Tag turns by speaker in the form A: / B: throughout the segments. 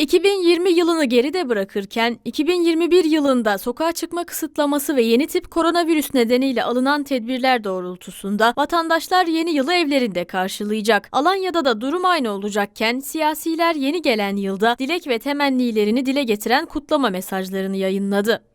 A: 2020 yılını geride bırakırken 2021 yılında sokağa çıkma kısıtlaması ve yeni tip koronavirüs nedeniyle alınan tedbirler doğrultusunda vatandaşlar yeni yılı evlerinde karşılayacak. Alanya'da da durum aynı olacakken siyasiler yeni gelen yılda dilek ve temennilerini dile getiren kutlama mesajlarını yayınladı.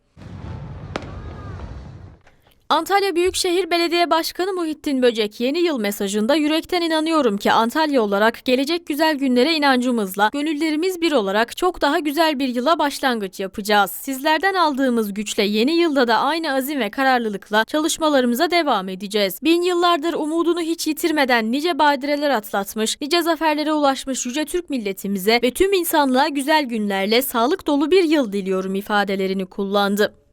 A: Antalya Büyükşehir Belediye Başkanı Muhittin Böcek yeni yıl mesajında yürekten inanıyorum ki Antalya olarak gelecek güzel günlere inancımızla gönüllerimiz bir olarak çok daha güzel bir yıla başlangıç yapacağız. Sizlerden aldığımız güçle yeni yılda da aynı azim ve kararlılıkla çalışmalarımıza devam edeceğiz. Bin yıllardır umudunu hiç yitirmeden nice badireler atlatmış, nice zaferlere ulaşmış yüce Türk milletimize ve tüm insanlığa güzel günlerle sağlık dolu bir yıl diliyorum ifadelerini kullandı.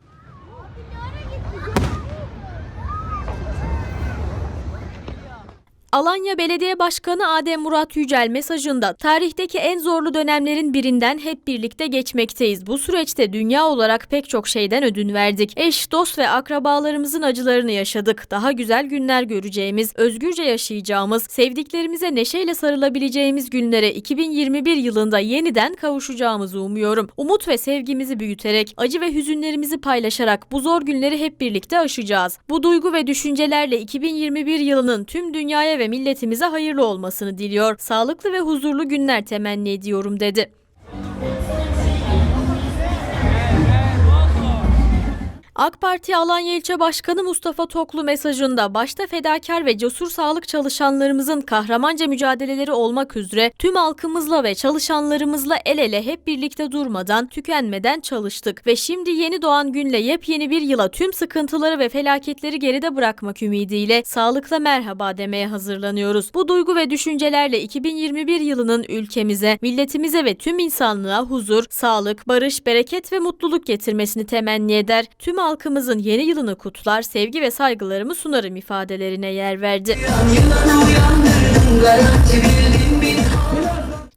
A: Alanya Belediye Başkanı Adem Murat Yücel mesajında tarihteki en zorlu dönemlerin birinden hep birlikte geçmekteyiz. Bu süreçte dünya olarak pek çok şeyden ödün verdik. Eş, dost ve akrabalarımızın acılarını yaşadık. Daha güzel günler göreceğimiz, özgürce yaşayacağımız, sevdiklerimize neşeyle sarılabileceğimiz günlere 2021 yılında yeniden kavuşacağımızı umuyorum. Umut ve sevgimizi büyüterek, acı ve hüzünlerimizi paylaşarak bu zor günleri hep birlikte aşacağız. Bu duygu ve düşüncelerle 2021 yılının tüm dünyaya ve milletimize hayırlı olmasını diliyor. Sağlıklı ve huzurlu günler temenni ediyorum dedi. AK Parti Alanya İlçe Başkanı Mustafa Toklu mesajında başta fedakar ve cesur sağlık çalışanlarımızın kahramanca mücadeleleri olmak üzere tüm halkımızla ve çalışanlarımızla el ele hep birlikte durmadan, tükenmeden çalıştık ve şimdi yeni doğan günle yepyeni bir yıla tüm sıkıntıları ve felaketleri geride bırakmak ümidiyle sağlıkla merhaba demeye hazırlanıyoruz. Bu duygu ve düşüncelerle 2021 yılının ülkemize, milletimize ve tüm insanlığa huzur, sağlık, barış, bereket ve mutluluk getirmesini temenni eder. Tüm halkımızın yeni yılını kutlar, sevgi ve saygılarımı sunarım ifadelerine yer verdi.
B: Yılanı uyandırdın garanti bildin bir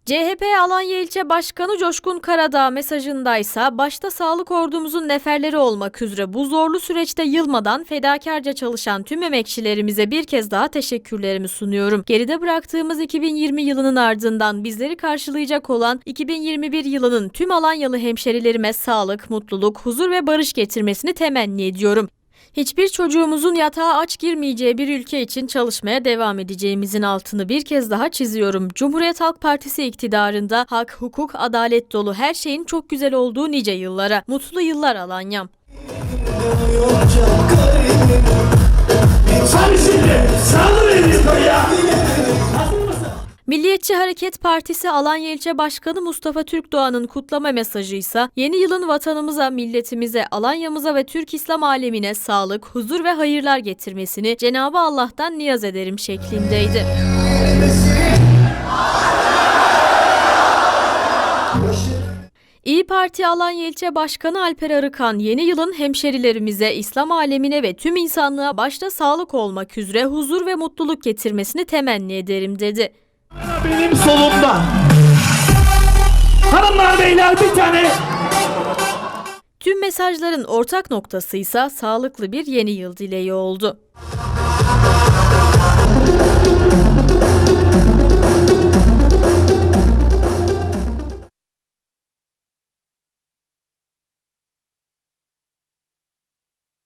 A: CHP Alanya İlçe Başkanı Coşkun Karadağ mesajındaysa başta sağlık ordumuzun neferleri olmak üzere bu zorlu süreçte yılmadan fedakarca çalışan tüm emekçilerimize bir kez daha teşekkürlerimi sunuyorum. Geride bıraktığımız 2020 yılının ardından bizleri karşılayacak olan 2021 yılının tüm Alanyalı hemşerilerime sağlık, mutluluk, huzur ve barış getirmesini temenni ediyorum. Hiçbir çocuğumuzun yatağa aç girmeyeceği bir ülke için çalışmaya devam edeceğimizin altını bir kez daha çiziyorum. Cumhuriyet Halk Partisi iktidarında hak, hukuk, adalet dolu her şeyin çok güzel olduğu nice yıllara. Mutlu yıllar Alanyam. Milliyetçi Hareket Partisi Alanya İlçe Başkanı Mustafa Türkdoğan'ın kutlama mesajı ise yeni yılın vatanımıza, milletimize, Alanya'mıza ve Türk İslam alemine sağlık, huzur ve hayırlar getirmesini Cenabı Allah'tan niyaz ederim şeklindeydi. İyi Parti Alanya İlçe Başkanı Alper Arıkan yeni yılın hemşerilerimize, İslam alemine ve tüm insanlığa başta sağlık olmak üzere huzur ve mutluluk getirmesini temenni ederim dedi.
C: Benim solumda. Hanımlar beyler bir tane
A: Tüm mesajların ortak noktası ise sağlıklı bir yeni yıl dileği oldu.